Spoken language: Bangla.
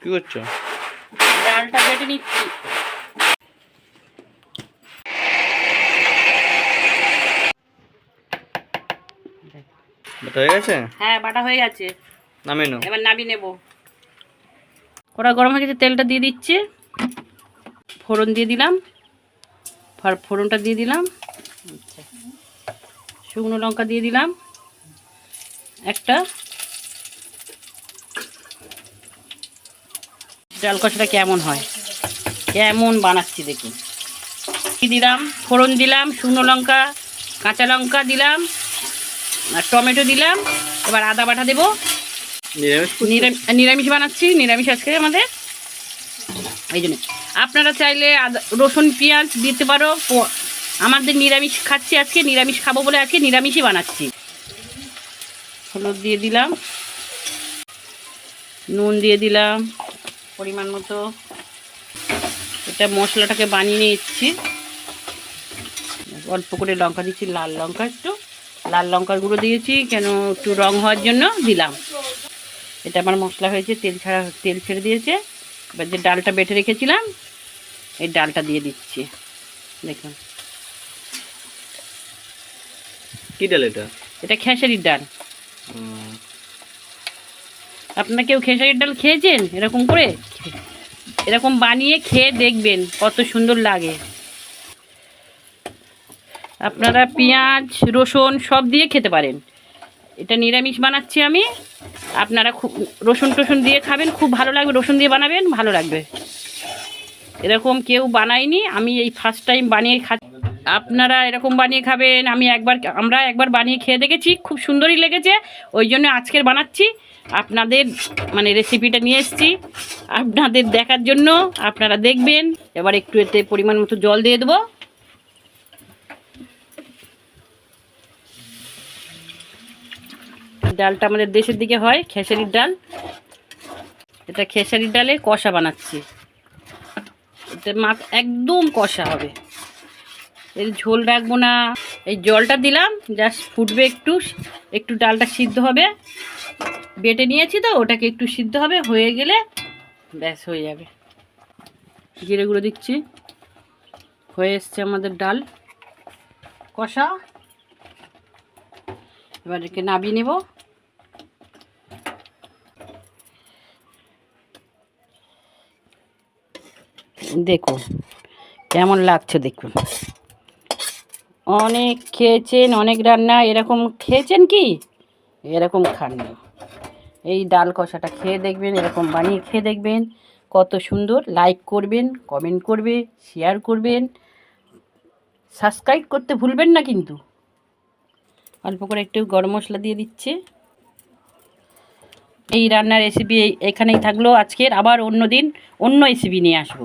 কি করছ? ডালটা বেটে নিচ্ছি। হয়ে গেছে? হ্যাঁ বাটা হয়ে গেছে। নামিয়ে নাও। এবার নাবি নেব। কড়া গরম হয়ে গেছে তেলটা দিয়ে দিচ্ছি। ফোড়ন দিয়ে দিলাম। ফোড়নটা দিয়ে দিলাম। আচ্ছা। শুকনো লঙ্কা দিয়ে দিলাম। একটা ডাল কষাটা কেমন হয়? কেমন বানাচ্ছি দেখুন কি দিলাম? ফোড়ন দিলাম শুকনো লঙ্কা কাঁচা লঙ্কা দিলাম আর টমেটো দিলাম। এবার আদা বাটা দেবো। নিরামিষ নিরামিষ বানাচ্ছি নিরামিষ আজকে আমাদের। এই জন্য। আপনারা চাইলে আদা রসুন পেঁয়াজ দিতে পারো। আমাদের নিরামিষ খাচ্ছি আজকে নিরামিষ খাব বলে আজকে নিরামিষই বানাচ্ছি। হলুদ দিয়ে দিলাম। নুন দিয়ে দিলাম। পরিমাণ মতো এটা মশলাটাকে বানিয়ে নিচ্ছি। অল্প করে লঙ্কা দিচ্ছি লাল লঙ্কা একটু। লাল লঙ্কার গুঁড়ো দিয়েছি কেন একটু রং হওয়ার জন্য দিলাম। এটা আমার মশলা হয়েছে তেল ছাড়া তেল ছেড়ে দিয়েছে। এবার যে ডালটা বেটে রেখেছিলাম এই ডালটা দিয়ে দিচ্ছি। দেখুন। কী ডাল এটা? এটা খেসারির ডাল। আপনারা কেউ খেসারির ডাল খেয়েছেন? এরকম করে? এরকম বানিয়ে খেয়ে দেখবেন কত সুন্দর লাগে। আপনারা পেঁয়াজ, রসুন সব দিয়ে খেতে পারেন। এটা নিরামিষ বানাচ্ছি আমি। আপনারা খুব রসুন টসুন দিয়ে খাবেন, খুব ভালো লাগবে। রসুন দিয়ে বানাবেন, ভালো লাগবে। এরকম কেউ বানায়নি, আমি এই ফার্স্ট টাইম বানিয়ে খা আপনারা এরকম বানিয়ে খাবেন, আমি একবার, আমরা একবার বানিয়ে খেয়ে দেখেছি, খুব সুন্দরই লেগেছে। ওই জন্য আজকের বানাচ্ছি। আপনাদের মানে রেসিপিটা নিয়ে এসেছি। আপনাদের দেখার জন্য আপনারা দেখবেন। এবার একটু এতে পরিমাণ মতো জল দিয়ে দেবো। ডালটা আমাদের দেশের দিকে হয়, খেসারির ডাল। এটা খেসারির ডালে কষা বানাচ্ছি। এটা মা একদম কষা হবে। এর ঝোল রাখব না। এই জলটা দিলাম জাস্ট ফুটবে একটু একটু ডালটা সিদ্ধ হবে। বেটে নিয়েছি তো, ওটাকে একটু সিদ্ধ হবে, হয়ে গেলে ব্যাস হয়ে যাবে। জিরে গুঁড়ো দিচ্ছি। হয়ে এসছে আমাদের ডাল। কষা। এবার একে নাবিয়ে নেব। দেখুন, কেমন লাগছে দেখুন। অনেক খেয়েছেন, অনেক রান্না, এরকম খেয়েছেন কি? এরকম খাননি। এই ডাল কষাটা খেয়ে দেখবেন, এরকম বানিয়ে খেয়ে দেখবেন। কত সুন্দর। লাইক করবেন কমেন্ট করবে শেয়ার করবেন। সাবস্ক্রাইব করতে ভুলবেন না কিন্তু। অল্প করে একটু গরম মশলা দিয়ে দিচ্ছে। এই রান্নার রেসিপি এখানেই থাকল আজকের। আবার অন্য দিন অন্য রেসিপি নিয়ে আসব।